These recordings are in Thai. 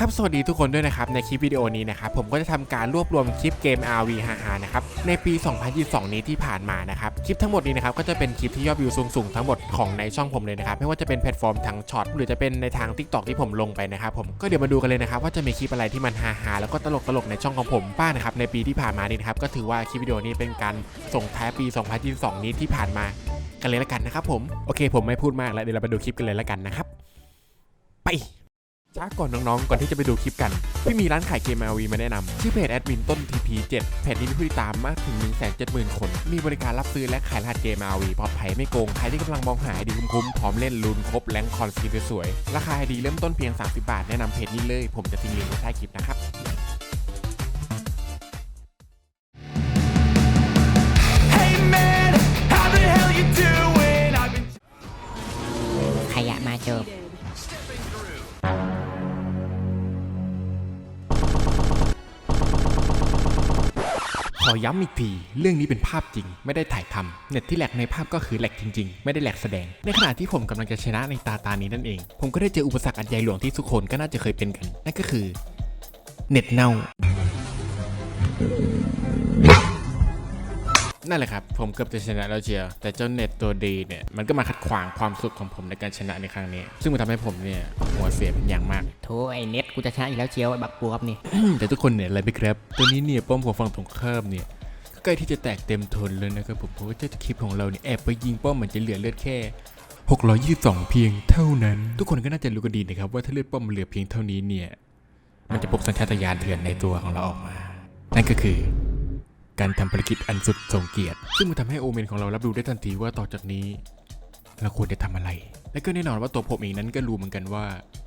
ครับสวัสดีทุกคนด้วยนะครับในคลิปวิดีโอนี้นะครับผมก็จะทำการรวบรวมคลิปเกม RV ฮาๆนะครับในปี 2022 นี้ที่ผ่านมานะครับคลิปทั้งหมดนี้นะครับก็จะเป็นคลิปที่ยอดวิวสูงๆทั้งหมดของในช่องผมเลยนะครับไม่ว่าจะเป็นแพลตฟอร์มทั้งช็อตหรือจะเป็นในทาง Tik t o k ที่ผมลงไปนะครับผมก็เดี๋ยวมาดูกันเลยนะครับว่าจะมีคลิปอะไรที่มันฮาๆแล้วก็ตลกๆในช่องของผมบ้างนะครับในปีที่ผ่านมานี้นะครับก็ถือว่าคลิปวิดีโอนี้เป็นการส่งท้ายปี 2022 นี้ที่ผ่านมากันเลยละกันนะครับผมโอเค ผมไม่พูดมากแล้วเดี๋ยวเราไปดูคลิปกันเลยละกันนะครับไป จ้าก่อนน้องๆ ก่อนที่จะไปดูคลิปกัน พี่มีร้านขายเกม RV มาแนะนำชื่อเพจแอดมินต้น TP7 เพจนี้มีผู้ติดตามมากถึง 170,000 คน มีบริการรับซื้อและขายรหัสเกม RV ปลอดภัยไม่โกง ใครที่กำลังมองหาดีคุ้มๆ พร้อมเล่นลูนครบแรงคอนสกินสวยๆ ราคาดีเริ่มต้นเพียง 30 บาท แนะนำเพจนี้เลย ผมจะทิ้งลิงก์ไว้ใต้คลิปนะครับ ย้ำอีกที เรื่องนี้เป็นภาพจริง ไม่ได้ถ่ายทำเน็ตที่แหลกในภาพก็คือแหลกจริง ๆ ไม่ได้แหลกแสดง ในขณะที่ผมกำลังจะชนะในตาตานี้นั่นเอง ผมก็ได้เจออุปสรรคอันใหญ่หลวงที่ทุกคนก็น่าจะเคยเป็นกัน นั่นก็คือ เน็ตเน่า นั่นแหละครับ ผมเกือบจะชนะแล้วเชียวแต่เจ้าเน็ตตัวดีเนี่ยมันก็มาขัดขวางความสุขของผมในการชนะในครั้งนี้ ซึ่งมันทำให้ผมเนี่ยหัวเสียเป็นอย่างมากโถไอเน็ตกูจะชนะอีกแล้วเชียวไอบักบวบนี่ แต่ทุกคนเนี่ยอะไรไหมครับตัวนี้เนี่ยป้อมของฝั่งตรงข้ามเนี่ยก็ใกล้ที่จะแตกเต็มทนแล้วนะครับผมเพราะว่าเจ้าคลิปของเราเนี่ยแอบไปยิงป้อมเหมือนจะเหลือเลือดแค่622 เพียงเท่านั้น ทุกคนก็น่าจะรู้กันดีนะครับว่าถ้าเลือดป้อมมันเหลือเพียงเท่านี้เนี่ยมันจะปลุกสัญชาตญาณเถื่อนในตัวของเราออกมา นั่นก็คือ การทำภารกิจอันสุดทรงเกียรติ ซึ่งมันทำให้โอเมนของเรารับรู้ได้ทันทีว่าต่อจากนี้ เราควรจะทำอะไร และก็แน่นอนว่าตัวผมเองนั้นก็รู้เหมือนกันว่า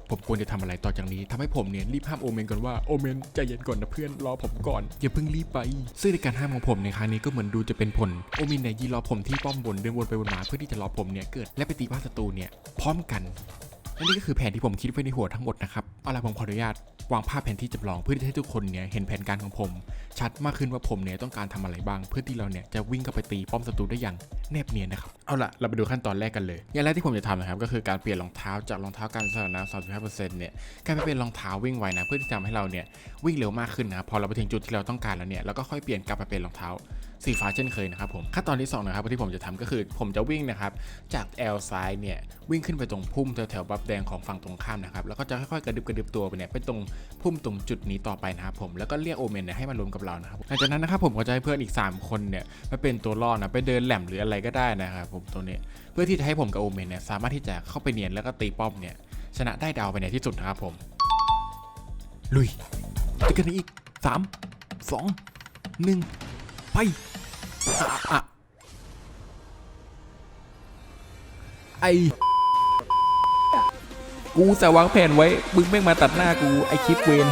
ผมควรจะทำอะไรต่อจากนี้ทำให้ผมเนี่ยรีบห้ามโอเมนก่อนว่าโอเมนใจเย็นก่อนนะเพื่อนรอผมก่อนอย่าเพิ่งรีบไป ซึ่งในการห้ามของผมในครั้งนี้ก็เหมือนดูจะเป็นผลโอเมนเนี่ยยืนรอผมที่ป้อมบนเดินวนไปวนมาเพื่อที่จะรอผมเนี่ยเกิดและไปตีบ้านศัตรูเนี่ยพร้อมกัน และนี่ก็คือแผนที่ผมคิดไว้ในหัวทั้งหมดนะครับ เอาล่ะผมขออนุญาตวางภาพแผนที่จำลองเพื่อที่จะให้ทุกคนเนี่ยเห็นแผนการของผม ชัดมากขึ้นว่าผมเนี่ยต้องการทำอะไรบ้าง เพื่อที่เราเนี่ยจะวิ่งเข้าไปตีป้อมศัตรูได้อย่างแนบเนียนนะครับ เอาล่ะเราไปดูขั้นตอนแรกกันเลย อย่างแรกที่ผมจะทำนะครับก็คือการเปลี่ยนรองเท้าจากรองเท้าการสถานะ35%เนี่ยกลายไปเป็นรองเท้าวิ่งไวนะเพื่อที่จะทำให้เราเนี่ยวิ่งเร็วมากขึ้นนะพอเราไปถึงจุดที่เราต้องการแล้วเนี่ยเราก็ค่อยเปลี่ยนกลับมาเป็นรองเท้า สีฟ้าเช่นเคยนะครับผมขั้นตอนที่สองนะครับที่ผมจะทำก็คือผมจะวิ่งนะครับจากแอลซ้ายเนี่ยวิ่งขึ้นไปตรงพุ่มแถวๆบัฟแดงของฝั่งตรงข้ามนะครับแล้วก็จะค่อยๆกระดึบกระดึบตัวไปเนี่ยไปตรงพุ่มตรงจุดนี้ต่อไปนะครับผมแล้วก็เรียกโอเมนเนี่ยให้มารวมกับเรานะครับหลังจากนั้นนะครับผมก็จะให้เพื่อนอีก 3 คนเนี่ยมาเป็นตัวล่อนะไปเดินแหลมหรืออะไรก็ได้นะครับผมตัวนี้เพื่อที่จะให้ผมกับโอเมนเนี่ยสามารถที่จะเข้าไปเนียนแล้วก็ตีป้อมเนี่ยชนะได้ดาวไปในที่สุดนะครับผม ลุยเจอกันอีกสามสองหนึ่งไป ไอกูจะวางแผนไว้มึงแม่งมาตัดหน้ากูไอคลิปเวน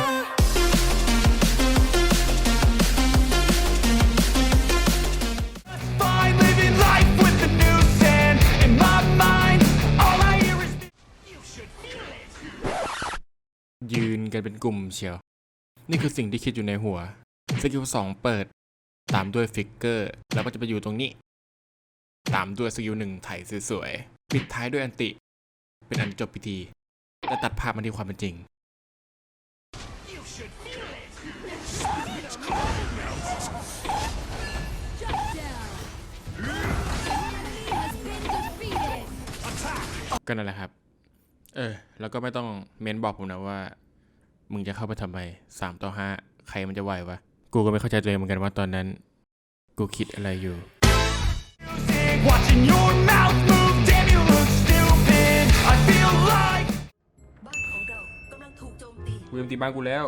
fine living life with the noose and in my mind, all I hear is you should feel it. ยืนกันเป็นกลุ่มเชียว นี่คือสิ่งที่คิดอยู่ในหัว สกิลสองเปิด ตามด้วยฟิกเกอร์ แล้วก็จะไปอยู่ตรงนี้ ตามด้วยสกิลหนึ่งไถสวยๆ ปิดท้ายด้วยอันติ เป็นอันจบพิธี และตัดภาพมาที่ความเป็นจริง ก็นั่นแหละครับ เออ แล้วก็ไม่ต้องเม้นบอกผมนะว่า มึงจะเข้าไปทำไมสามต่อห้าใครมันจะไหววะ กูก็ไม่เข้าใจตัวเองเหมือนกันว่าตอนนั้น กูคิดอะไรอยู่ Watching your mouth move, damn you look stupid. I feel like บ้านของเรากำลังถูกโจมตี กูยมตีบ้านกูแล้ว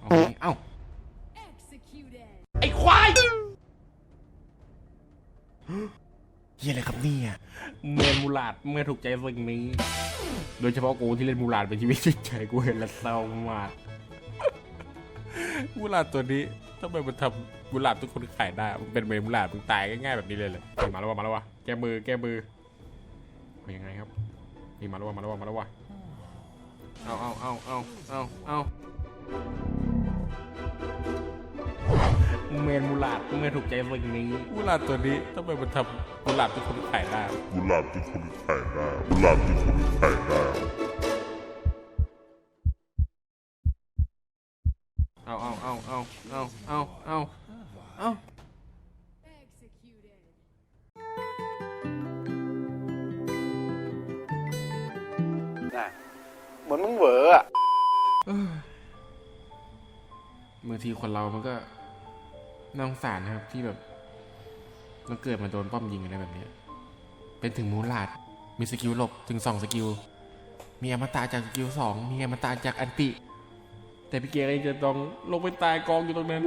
โอเคเอ้า ไอ้ควาย เฮียอะไรครับเนี่ย เมนมูลาดเมื่อถูกใจสิ่งนี้ โดยเฉพาะกูที่เล่นมูลาดเป็นชีวิตจิตใจกูเห็นแล้วเศร้ามากมูลาดตัวนี้ทำไมมันทำมูลาดทุกคนขายได้มันเป็นเมนมูลาดมึงตายง่ายๆแบบนี้เลยเลยเฮ้ยมาแล้ววะมาแล้ววะแก้มือแก้มือเป็นยังไงครับนี่มาแล้ววะมาแล้ววะมาแล้ววะเอาเอาเอาเอาเอาเอา เมนมูลาดไม่ถูกใจสิ่งนี้มูลาดตัวนี้ทำไมมันทำมูลาดเป็นคนขายได้กุหลาบเป็นคนขายได้กุหลาบเป็นคนขายได้เอาเอาเอาเอาเอาเอาเอาเอาเหมือนมึงเหวออะบางทีคนเรามันก็ น่าสงสารนะครับที่แบบมันเกิดมาโดนป้อมยิงอะไรแบบนี้ เป็นถึงมูลาด มีสกิลหลบถึงสองสกิล มีอมตะจากสกิลสองมีอมตะจากอันติ แต่พี่เกย์จะต้องลงไปตายกองอยู่ตรงนั้น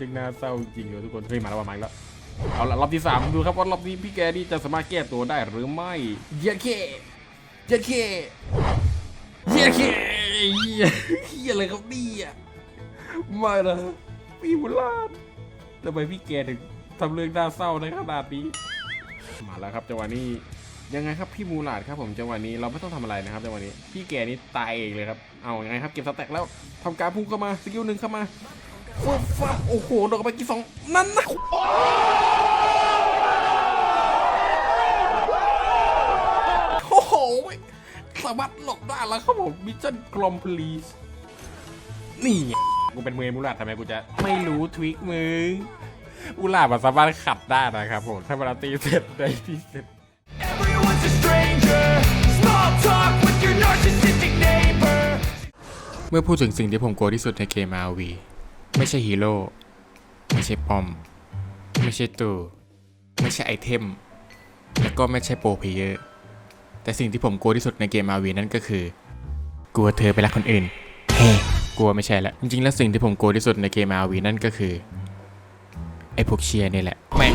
ชีวิตมันจึงน่าเศร้าจริงเลยทุกคนเฮ้ยมาแล้วมาอีกแล้วเอาละรอบที่สามดูครับว่ารอบนี้พี่แกนี่จะสามารถแก้ตัวได้หรือไม่เย็ดเคเย็ดเคเย็ดเคเฮียเฮียอะไรครับเนี่ยไม่นะพี่บุลาดทำไมพี่แกถึงทำเรื่องน่าเศร้าในขนาดนี้มาแล้วครับจังหวะนี้ยังไงครับพี่มูลาดครับผมจังหวะนี้เราไม่ต้องทำอะไรนะครับจังหวะนี้พี่แกนี่ตายเองเลยครับเอายังไงครับเก็บสแต็กแล้วทำการพุ่งเข้ามาสกิลหนึ่งเข้ามา ฟึบฟับโอ้โหโดนไปกี่สองนั่นนะโอ้โหสามารถหลบได้แล้วครับผมมิชชั่นกลอมพลีสนี่ไงกูเป็นมือมูลาดทำไมกูจะไม่รู้ทวิคมึงมูลาดมันสามารถขัดได้นะครับผมถ้าเวลาตีเสร็จได้ที่เสร็จ Everyone's a stranger. Small talk with your narcissistic neighbor. เมื่อพูดถึงสิ่งที่ผมกลัวที่สุดในเกม RV ไม่ใช่ฮีโร่ไม่ใช่ปอม ไม่ใช่ตูไม่ใช่ไอเทม แล้วก็ไม่ใช่โปรเพลเยอร์แต่สิ่งที่ผมกลัวที่สุดในเกม RV นั่นก็คือ กลัวเธอไปรักคนอื่นเฮ้กลัวไม่ใช่ละจริงๆแล้วสิ่งที่ผมกลัวที่สุดในเกม RV นั่นก็คือไอพวกเชียร์นี่แหละ แม่ง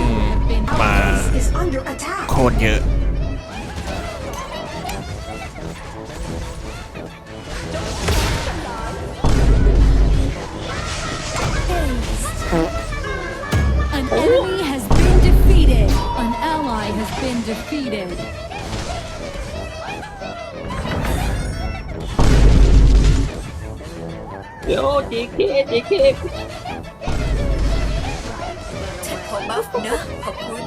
มา is under attack โคตรเยอะ has been defeated. ฉันขอบัฟนะ ขอบคุณ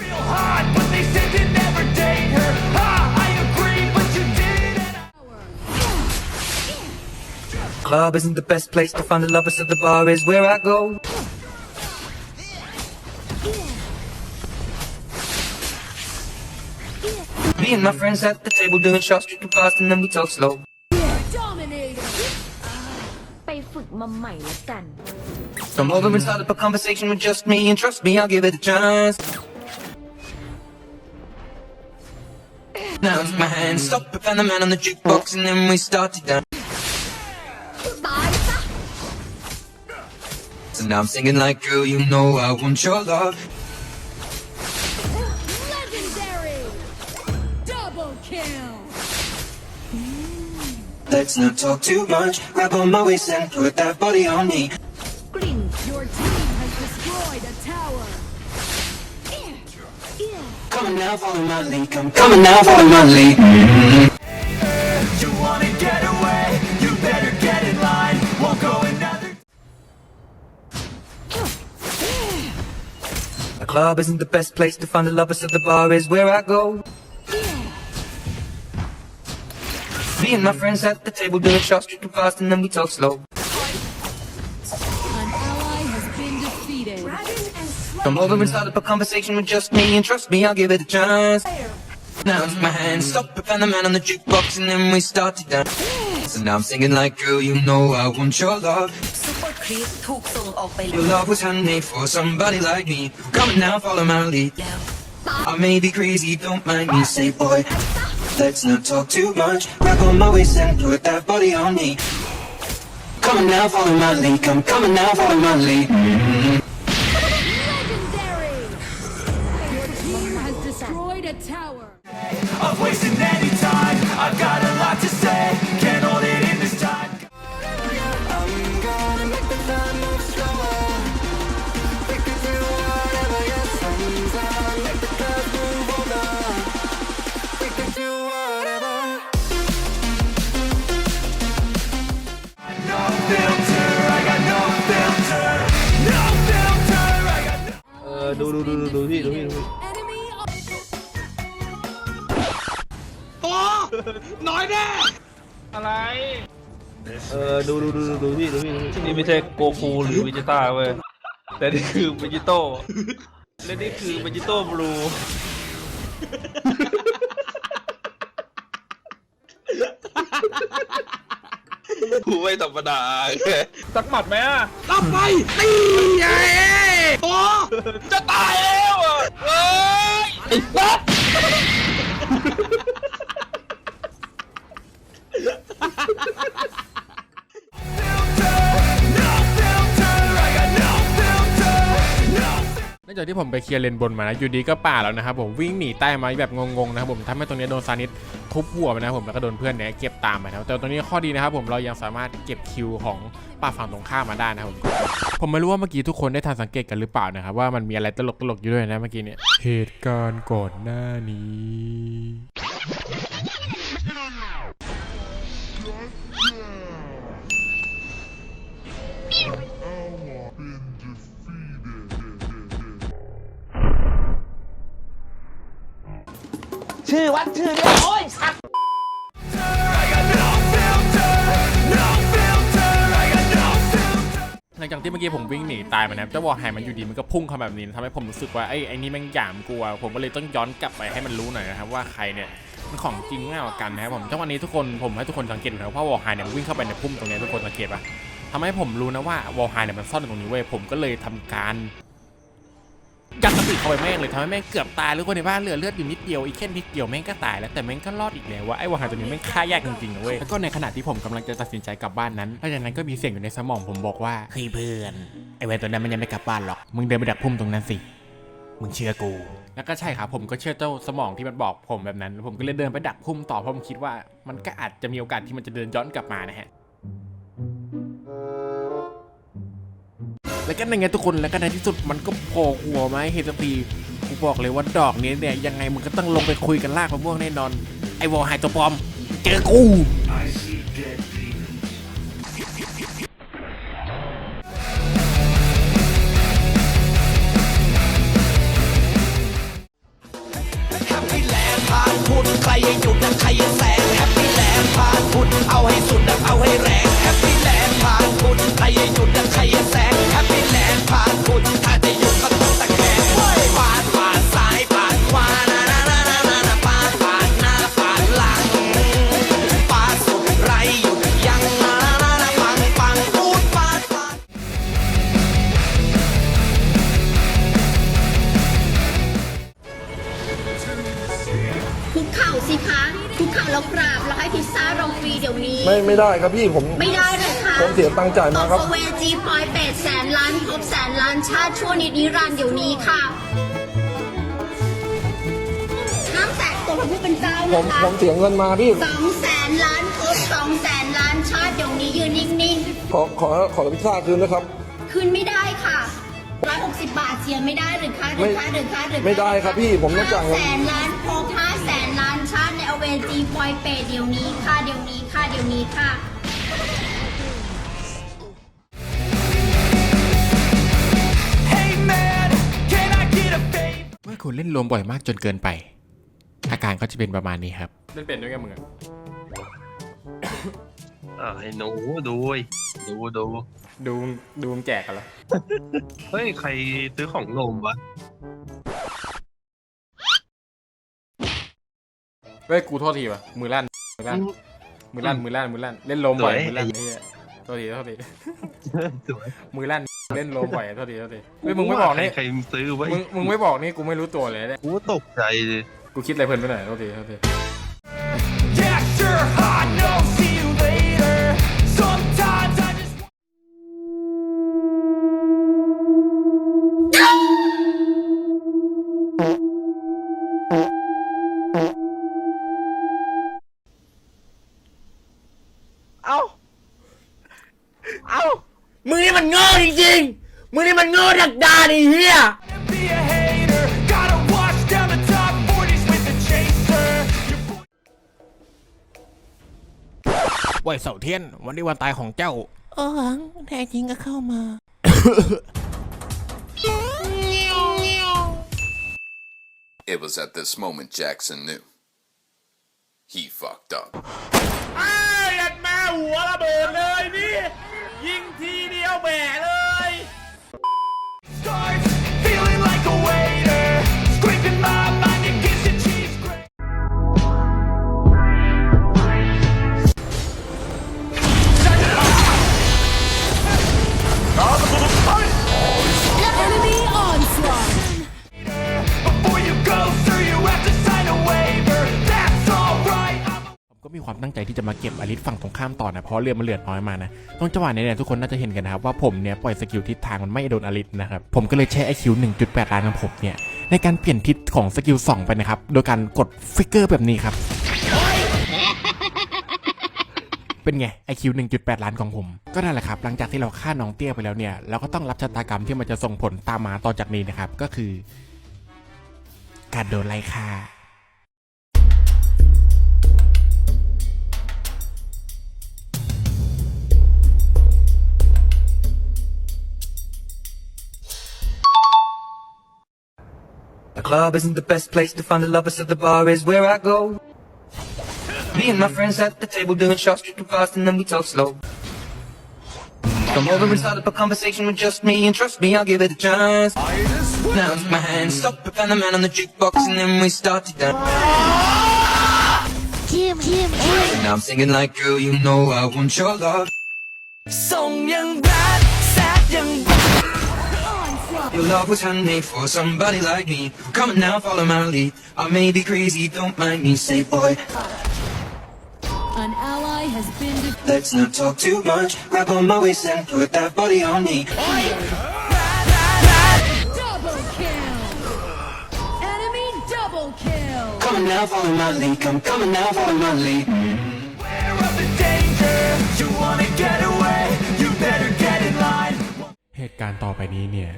Real hot, but they said to never date her. Ha! I agree, but you did. And Club isn't the best place to find the lovers, so the bar is where I go. my friends at the table doing shots, drinking fast, and then we talk slow. Dominated. ไปฝึกมาใหม่ละกัน Come over and start up a conversation with just me, and trust me, I'll give it a chance. Now take my hand, stop it, find the man on the jukebox, and then we start to dance. So now I'm singing like, girl, you know I want your love. Let's not talk too much. Grab on my waist and put that body on me. Green, your team has destroyed a tower. Come on now, follow my lead. I'm coming now, follow my lead. Mm. You wanna get away? You better get in line. Won't go another. The club isn't the best place to find a lover, so the bar is where I go. Me and my friends at the table doing shots, drinking fast, and then we talk slow. An ally has been defeated. Come over and start up a conversation with just me, and trust me, I'll give it a chance. Now it's my hand, stop it, the man on the jukebox, and then we start to dance. So now I'm singing like, girl, you know I want your love. Your love was handmade for somebody like me. Come on now, follow my lead. I may be crazy, don't mind me, say boy. Let's not talk too much. Grab on my waist and put that body on me. Come on now, follow my lead. Come, come on now, follow my lead. Legendary. ดูดูดูดูดูพี่ดูพี่ดูพี่ Enemy เออดูดูดูดูดูพี่ดูพี่ดูพี่นี่ไม่ใช่โกคูหรือวิจิต้าเว้ยแต่นี่คือวิจิโต้และนี่คือวิจิโต้บลูกูไม่ธรรมดาสักหมัดไหมอะรับไปตีไง โอ้จะตายแล้วอะเฮ้ยไอ้สัส no filter, I got no filter. No หลังจากที่ผมไปเคลียร์เลนบนมานะอยู่ดีก็ป่าแล้วนะครับผมวิ่งหนีใต้ไม้แบบงงๆนะครับผมทำให้ตรงนี้โดนซานิส ทุบหัวไปนะผมแล้วก็โดนเพื่อนเนี่ยเก็บตามไปนะแต่ตรงนี้ข้อดีนะครับผมเรายังสามารถเก็บคิวของป่าฝั่งตรงข้ามมาได้นะครับผมผมไม่รู้ว่าเมื่อกี้ทุกคนได้ทันสังเกตกันหรือเปล่านะครับว่ามันมีอะไรตลกๆอยู่ด้วยนะเมื่อกี้เนี่ยเหตุการณ์ก่อนหน้านี้ ชื่อวัดชื่อเดียวโอ้ยสัตว์ หลังจากที่เมื่อกี้ผมวิ่งหนีตายมานะครับเจ้าวอลไฮมันอยู่ดีมันก็พุ่งเข้ามาแบบนี้ทำให้ผมรู้สึกว่าไอ้ไอ้นี่แม่งหยามกลัว ผมก็เลยต้องย้อนกลับไปให้มันรู้หน่อยนะครับว่าใครเนี่ยมันของจริงง่ายกว่ากันนะครับผมจังหวะนี้ทุกคนผมให้ทุกคนสังเกตนะว่าวอลไฮเนี่ยมันวิ่งเข้าไปในพุ่มตรงนี้ทุกคนสังเกตปะทำให้ผมรู้นะว่าวอลไฮเนี่ยมันซ่อนอยู่ตรงนี้เว้ยผมก็เลยทำการ ยัดสติเข้าไปแม่งเลยทำให้แม่งเกือบตายแล้วคนในบ้านเหลือเลือดอยู่นิดเดียวอีกแค่นิดเดียวแม่งก็ตายแล้วแต่แม่งก็รอดอีกแล้วว่าไอ้วอลไฮตัวนี้แม่งฆ่ายากจริงๆนะเว้ยแล้วก็ในขณะที่ผมกำลังจะตัดสินใจกลับบ้านนั้นหลังจากนั้นก็มีเสียงอยู่ในสมองผมบอกว่าเฮ้ยเพื่อนไอ้เวนตัวนั้นมันยังไม่กลับบ้านหรอกมึงเดินไปดักพุ่มตรงนั้นสิมึงเชื่อกู แล้วก็ใช่ครับผมก็เชื่อเจ้าสมองที่มันบอกผมแบบนั้น ผมก็เลยเดินไปดักพุ่มต่อเพราะผมคิดว่า มันก็อาจจะมีโอกาสที่มันจะเดินย้อนกลับมานะฮะ แล้วก็ในไงทุกคนแล้วก็ในที่สุดมันก็โผล่หัวมาให้เห็นสักทีกูบอกเลยว่าดอกนี้เนี่ยยังไงมึงก็ต้องลงไปคุยกันลากมะม่วงแน่นอน ไอ้วอลไฮตัวปลอม เจอกูแฮปปี้แลนด์ผ่านคุณใครยังหยุดนะใครยังแซงแฮปปี้แลนด์ผ่านคุณเอาให้สุดนะเอาให้แรงแฮปปี้แลนด์ผ่านคุณใครยังหยุดนะใครยัง ไม่ไม่ได้ครับพี่ผมไม่ได้เลยค่ะผมเสียตังค์จ่ายมาครับตบเวจีพอยเป็ดแสนล้านครบแสนล้านชาติชั่วนิดนิรันดร์เดี๋ยวนี้ค่ะห้ามแตะตัวพระผู้เป็นเจ้าผนะมคะผมเสียเงินมาพี่สองแสนล้านครบสองแสนล้านชาติเดี๋ยวนี้ยืนนิ่งขอขอขอพิซซ่าคืนนะครับๆคืนไม่ได้ค่ะร้อยหกสิบบาทเสียไม่ได้หรือคะหรือคะหรือคะหรือคะไม่ได้ครับพี่ผมต้องจ่ายเงินห้าแสนล้านครบห้า จีพอยเป็ดเดี๋ยวนี้ค่ะเดี๋ยวนี้ค่ะเดี๋ยวนี้ค่ะ Hey man, can I get a favor? เมื่อคุณเล่นรวมบ่อยมากจนเกินไป อาการก็จะเป็นประมาณนี้ครับ เล่นเป็นด้วยกันมึงอะอ่าไอ้หนูดูเว้ยดูดูดูดูมึงแจกกันแล้วเฮ้ย ใครซื้อของนมวะ เฮ้ยกูโทษทีว่ะมือลั่นมือลั่นมือลั่นมือลั่นมือลั่นเล่นโลมบ่อยมือลั่นนี่โทษทีโทษทีสวยมือลั่นเล่นโลมบ่อยโทษทีโทษทีเฮ้ยมึงไม่บอกนี่ใครซื้อไว้มึงมึงไม่บอกนี่กูไม่รู้ตัวเลยเนี่ยกูตกใจเลยกูคิดอะไรเพลินไปหน่อยโทษทีโทษที เอ้ามึงนี่มันโง่จริงๆมึงนี่มันโง่ดักดานไอ้เหี้ย Be a hater, gotta watch down the top 40s with the chaser. Your boy- ไว้เสาเทียน วันนี้วันตายของเจ้า โอ้หังแท้จริงก็เข้ามา It was at this moment Jackson knew. He fucked up. ไอ้ยัดแม่หัวระเบิดเลยนี่ ยิงทีเดียวแหมเลย ความตั้งใจที่จะมาเก็บอลิสฝั่งตรงข้ามต่อนะเพราะเรือมันเลือน้อยมานะตรงจังหวะนี้เนี่ยทุกคนน่าจะเห็นกันนะครับว่าผมเนี่ยปล่อยสกิลทิศทางมันไม่โดนอลิสนะครับผมก็เลยใช้ไอคิว1.8ล้านของผมเนี่ยในการเปลี่ยนทิศของสกิล2ไปนะครับโดยการกดฟิกเกอร์แบบนี้ครับเป็นไง IQ 1.8 ล้านของผม ก็นั่นแหละครับ หลังจากที่เราฆ่าน้องเตี้ยไปแล้วเนี่ย เราก็ต้องรับชะตากรรมที่มันจะส่งผลตามมาต่อจากนี้นะครับ ก็คือ การโดนไล่ฆ่า club isn't the best place to find the lovers, so the bar is where I go. Me and my friends at the table doing shots, tripping fast, and then we talk slow. Come over and start up a conversation with just me, and trust me, I'll give it a chance. Now take my hand, stop it, find the man on the jukebox, and then we start to dance. And now I'm singing like, girl, you know I want your love. ส่ง Your love was handmade for somebody like me. Come on now, follow my lead. I may be crazy, don't mind me. Say, boy, An ally has been defeated. let's not talk too much. Grab on my waist and put that body on me. Double kill. Enemy double kill. Come on now, follow my lead. Come, come on now, follow my lead. aware of the danger. You wanna get away, you better get in line. เหตุการณ์ต่อไปนี้เนี่ย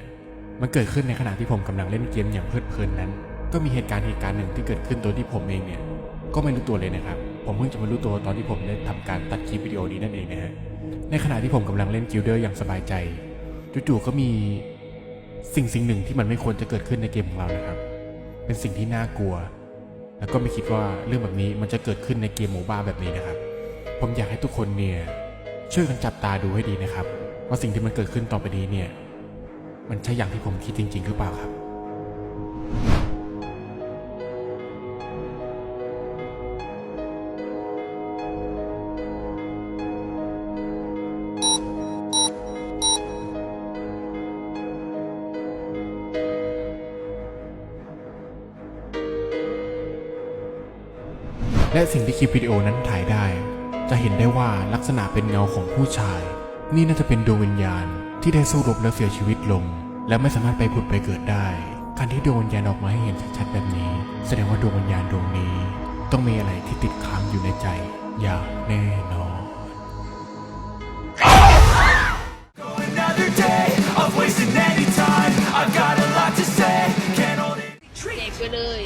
มันเกิดขึ้นในขณะที่ผมกำลังเล่นเกมอย่างเพลิดเพลินนั้น ก็มีเหตุการณ์เหตุการณ์หนึ่งที่เกิดขึ้นโดยที่ผมเองเนี่ย ก็ไม่รู้ตัวเลยนะครับ ผมเพิ่งจะมารู้ตัวตอนที่ผมได้ทำการตัดคลิปวิดีโอนี้นั่นเองนะฮะ ในขณะที่ผมกำลังเล่นกิลเดอร์อย่างสบายใจ จู่ๆก็มีสิ่งสิ่งหนึ่งที่มันไม่ควรจะเกิดขึ้นในเกมของเรานะครับ เป็นสิ่งที่น่ากลัว แล้วก็ไม่คิดว่าเรื่องแบบนี้มันจะเกิดขึ้นในเกมโมบ้าแบบนี้นะครับ ผมอยากให้ทุกคนเนี่ยช่วยกันจับตาดูให้ดีนะครับ ว่าสิ่งที่มันเกิดขึ้นต่อไปนี้เนี่ย มันใช่อย่างที่ผมคิดจริง ๆ หรือเปล่าครับ และสิ่งที่คลิปวิดีโอนั้นถ่ายได้ จะเห็นได้ว่าลักษณะเป็นเงาของผู้ชาย นี่น่าจะเป็นดวงวิญญาณ ที่ได้สู้รบและเสียชีวิตลง และไม่สามารถไปผุดไปเกิดได้การที่ดวงวิญญาณออกมาให้เห็นชัดๆแบบนี้ แสดงว่าดวงวิญญาณดวงนี้ ต้องมีอะไรที่ติดค้างอยู่ในใจอย่างแน่นอน Another day of wasting any time. I've got a lot to say, can't hold it. เด็กไปเลย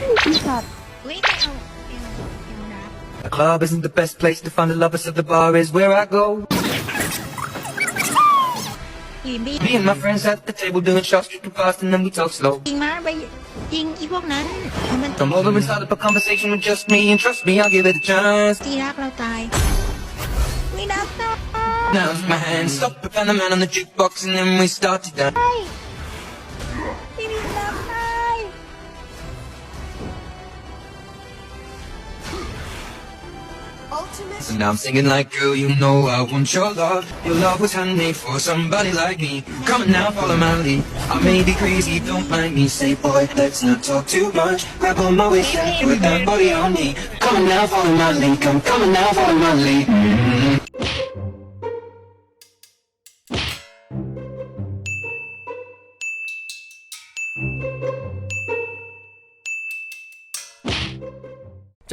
อุ้ยไม่เอาไม่เอาไม่เอานะ The club isn't the best place to find the lovers, so the bar is where I go. อีบี Me and my friends at the table doing shots, tripping fast, and then we talk slow. ยิงมาไปยิงอีพวกนั้นให้มัน Come over and start up a conversation with just me, and trust me, I'll give it a chance. ตีรักเราตายไม่นับนะ Now take my hand, stop it, find the man on the jukebox, and then we start to dance. And I'm singing like, girl, you know I want your love. Your love was handmade for somebody like me. Come on now, follow my lead. I may be crazy, don't mind me. Say, boy, let's not talk too much. Grab on my waist with that body on me. Come on now, follow my lead. Come, come on now, follow my lead. Mhm.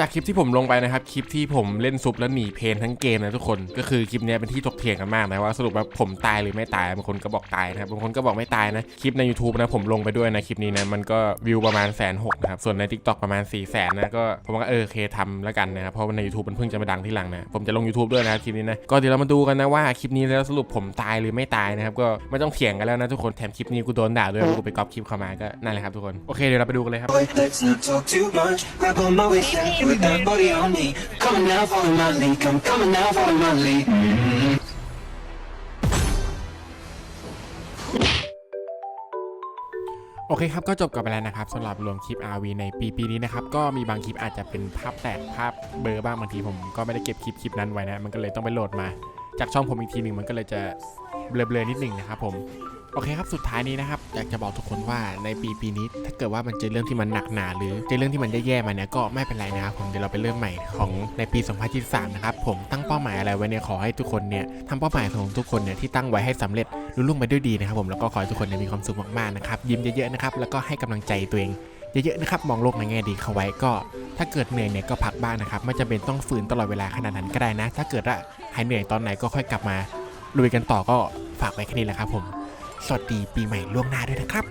จากคลิปที่ผมลงไปนะครับคลิปที่ผมเล่นซุปแล้วหนีเพนทั้งเกมนะทุกคนก็คือคลิปนี้เป็นที่ถกเถียงกันมากนะว่าสรุปว่าผมตายหรือไม่ตายบางคนก็บอกตายนะครับบางคนก็บอกไม่ตายนะคลิปใน YouTube นะผมลงไปด้วยนะคลิปนี้นะมันก็วิวประมาณแสนหกนะครับส่วนใน TikTok ประมาณ4ี่แสนนะก็ผมว่าเออเคทำแล้วกันนะครับเพราะใน YouTube มันเพิ่งจะมาดังที่หลังนะผมจะลง YouTube ด้วยนะครับคลิปนี้นะก็เดี๋ยวเรามาดูกันนะว่าคลิปนี้แล้วสรุปผมตายหรือไม่ตายนะครับก็ไม่ต้องเถียงกันแล้วนะทุกคนแถมคลิปนี้กูโดนด่าด้วยกูไปก๊อปคลิปเข้ามาก็นั่นแหละครับทุกคนโอเคเดี๋ยวเราไปดูกันเลยครับ with that body on me. Come on now, follow my lead. Come, come on now, follow my lead. โอเคครับ ก็จบกันไปแล้วนะครับสำหรับรวมคลิป RV ในปีปีนี้นะครับ ก็มีบางคลิปอาจจะเป็นภาพแตกภาพเบลอบ้างบางทีผมก็ไม่ได้เก็บคลิปคลิปนั้นไว้นะ มันก็เลยต้องไปโหลดมา จากช่องผมอีกทีหนึ่งมันก็เลยจะเบลอๆนิดหนึ่งนะครับผม โอเคครับสุดท้ายนี้นะครับอยากจะบอกทุกคนว่าในปีปีนี้ ถ้าเกิดว่ามันเจอเรื่องที่มันหนักหนาหรือเจอเรื่องที่มันแย่ๆมาเนี่ยก็ไม่เป็นไรนะครับผมเดี๋ยวเราไปเริ่มใหม่ของในปี 2023 นะครับผมตั้งเป้าหมายอะไรไว้เนี่ยขอให้ทุกคนเนี่ยทำเป้าหมายของทุกคนเนี่ยที่ตั้งไว้ให้สำเร็จลุล่วงไปด้วยดีนะครับผมแล้วก็ขอให้ทุกคนเนี่ยมีความสุขมากๆนะครับยิ้มเยอะๆนะครับแล้วก็ให้กำลังใจตัวเองเยอะๆนะครับมองโลกในแง่ดีเข้าไว้ก็ ถ้าเกิดเหนื่อยเนี่ยก็พักบ้างนะครับไม่จำเป็นต้องฝืนตลอดเวลาขนาดนั้นก็ได้นะ ถ้าเกิดว่าหายเหนื่อยตอนไหนก็ค่อยกลับมาลุยกันต่อก็ฝากไว้แค่นี้แหละครับผม สวัสดีปีใหม่ล่วงหน้าด้วยนะครับ